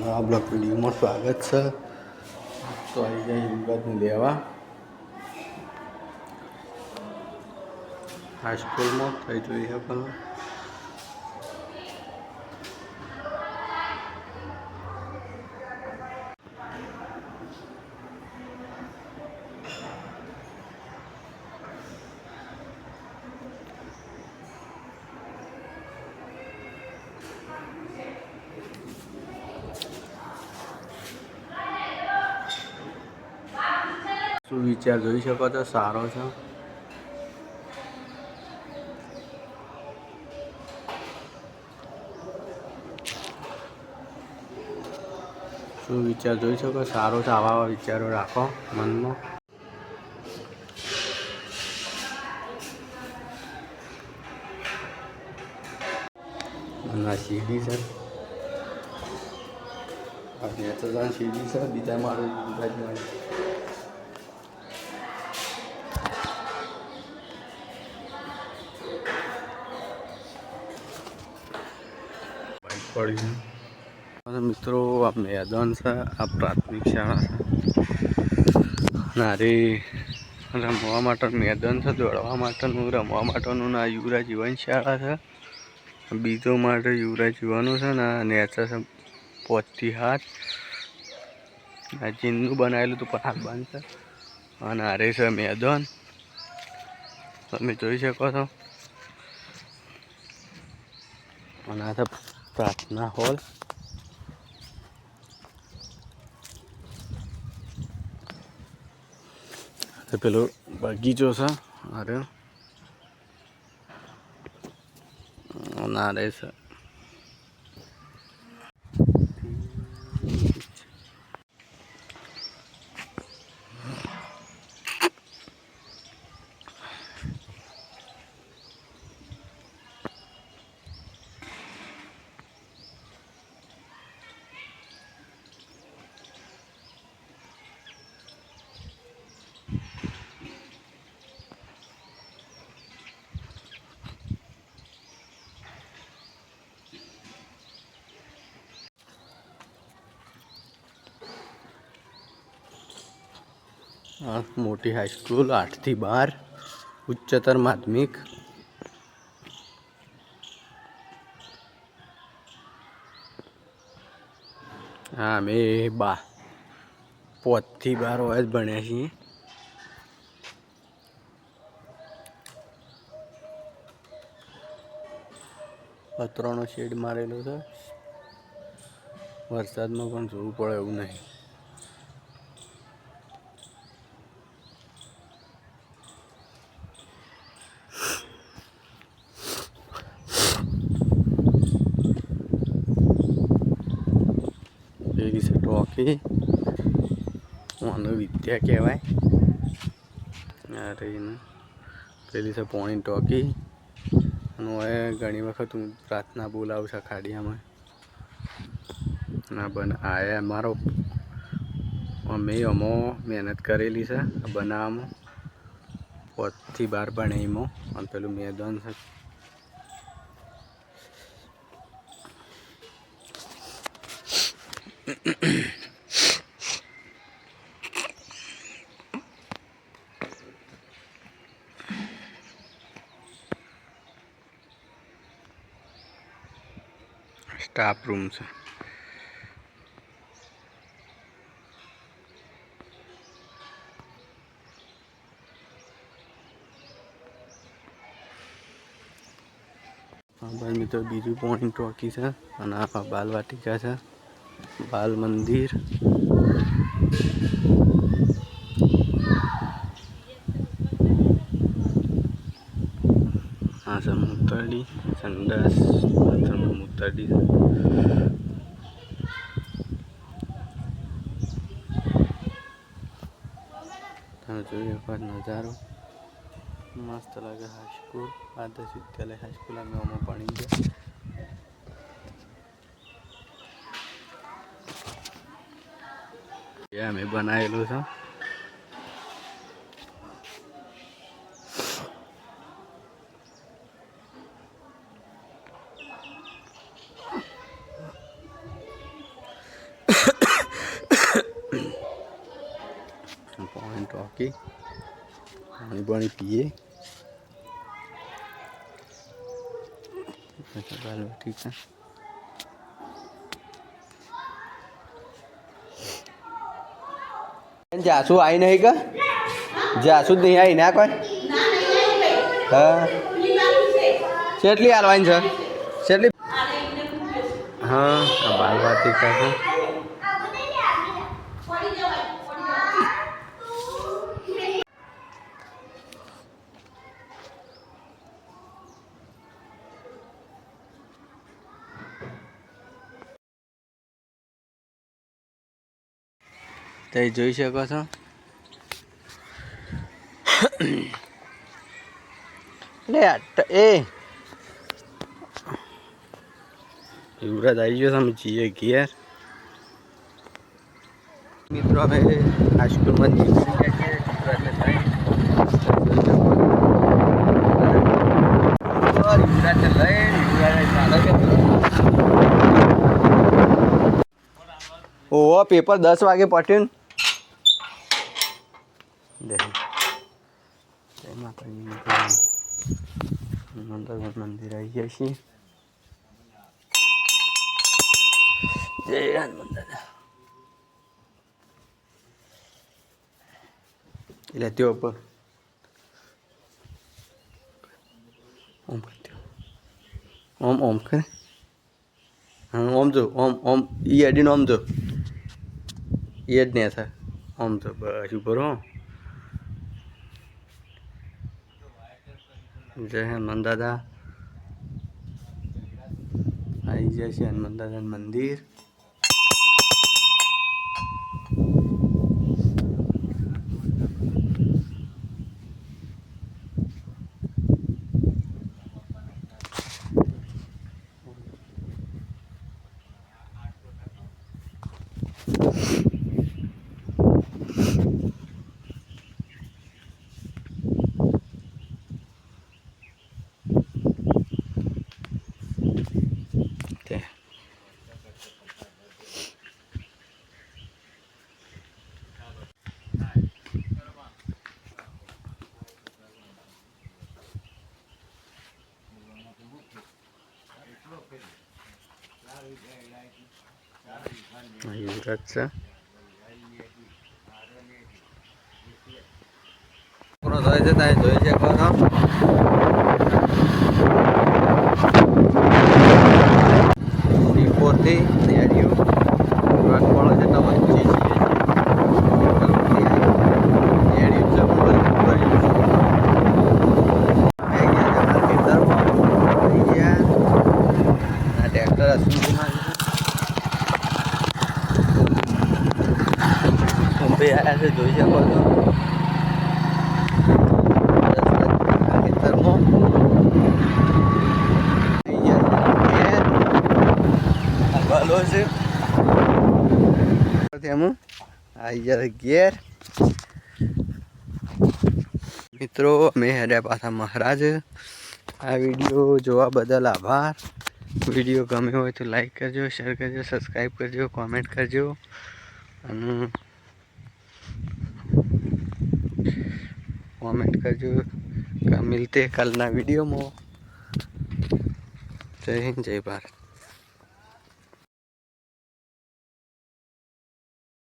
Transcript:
નવા બ્લોગ વિડીયોમાં સ્વાગત છે. તો આવી જાય યુવરાજને લેવા. હાઈસ્કૂલમાં થઈ જોઈએ પણ શું વિચાર જોઈ શકો છો? સારો છે? શું વિચાર જોઈ શકો? સારો છે? આવા આવા વિચારો રાખો મનમાં. અને આ સીડી છે તો છે. બીજા મારું જ પડી મિત્રો આ મેદાન છે, આ પ્રાથમિક શાળા છે. નારી રમવા માટે મેદાન છે, દોડવા માટેનું, રમવા માટેનું ના યુવરાજ જીવન શાળા છે. બીજો માટે યુવરાજ જીવાનું છે ને, આ નેચર છે પોચથી હાથ. આ ચીનનું બનાવેલું હતું, પણ હાથ બંધ છે. અને આરે છે મેદાન. તમે જોઈ શકો છો. અને આ પ્રાર્થના હોલ પેલો બગીચો છે અરે ના રે છે મોટી હાઈસ્કૂલ આઠથી બાર, ઉચ્ચતર માધ્યમિક. હા, અમે બા પોતથી બાર હોય જ ભણ્યા છીએ. પતરાનો શેડ મારેલો છે. વરસાદમાં પણ જોવું પડે એવું નહીં પેલી ટોકી વિદ્યા કહેવાય. આ રહીને પેલી છે પોણી ટોકી. અને હવે ઘણી વખત હું પ્રાર્થના બોલાવું છું ખાડિયામાં ના બન આ અમારો અમે અમો મહેનત કરેલી છે બનાવવામાં. પોતથી બાર ભણાઈમાં. અને પેલું મેદાન છે. સ્ટાફ રૂમ છે. ભાઈ મિત્રો, બીજું પોઈન્ટ ટોકી છે અને આ બાલ વાટિકા છે. બાલ મંદિર. આ છે સંડાસ છે તમે જોઈ શકો નજારો? મસ્ત લાગે હાઈસ્કૂલ આદર્શ વિદ્યાલય હાઈસ્કૂલ અમે આમાં ભણી ગયા. અમે બનાવેલું છે. ટોકી પાણી પાણી પીએ. ઠીક છે જાસુ આવી નહીં કે? જાસુ જ નહીં આવી ના કોઈ? હા. કેટલી હાલવાની છે? કેટલી? હા, આ બાલવાતી કાકા તે જોઈ શકો છો. એ. યુવરાજ આવી ગયો તમે જઈએ ઘેર. મિત્રો અમે હાઈસ્કૂલમાં છે. ઓહો પેપર દસ વાગે પટ્યું જય માતાજી નંદગઢ મંદિર આવી ગયા છીએ જય હનુમાન દાદા. એટલે त्यो પર ઓમ ઓમ ઓમ કરે. હા, ઓમ જો, ઓમ ઓમ, ઈ અડીને ઓમ જો. એ જ ને થાય. આમ તો બસ ઉપર જય હનુમાન દાદા આવી જાય છે હનુમાન દાદાનું મંદિર તે આ યુવરાજ છે છોકરો જોઈ છે ત્યાં જોઈ છો બપોરથી તૈયારીઓ વાત પડે છે તૈયારીઓ છે પણ બધું આવી ગયા છે અમારા ખેતરમાં. આવી ગયા. આ ટ્રેક્ટર અશ્વિનજીમાં મુંબઈ આવ્યા છે જોઈ શકો છો. મિત્રો, અમે હેડ્યા પાછા મહારાજ. આ વીડિયો જોવા બદલ આભાર. વીડિયો ગમે હોય તો લાઈક કરજો શેર કરજો સબસ્ક્રાઈબ કરજો કોમેન્ટ કરજો. અને કોમેન્ટ કરજો. કે મિલતે કલના વિડીયોમાં. જય હિન્દ જય ભારત.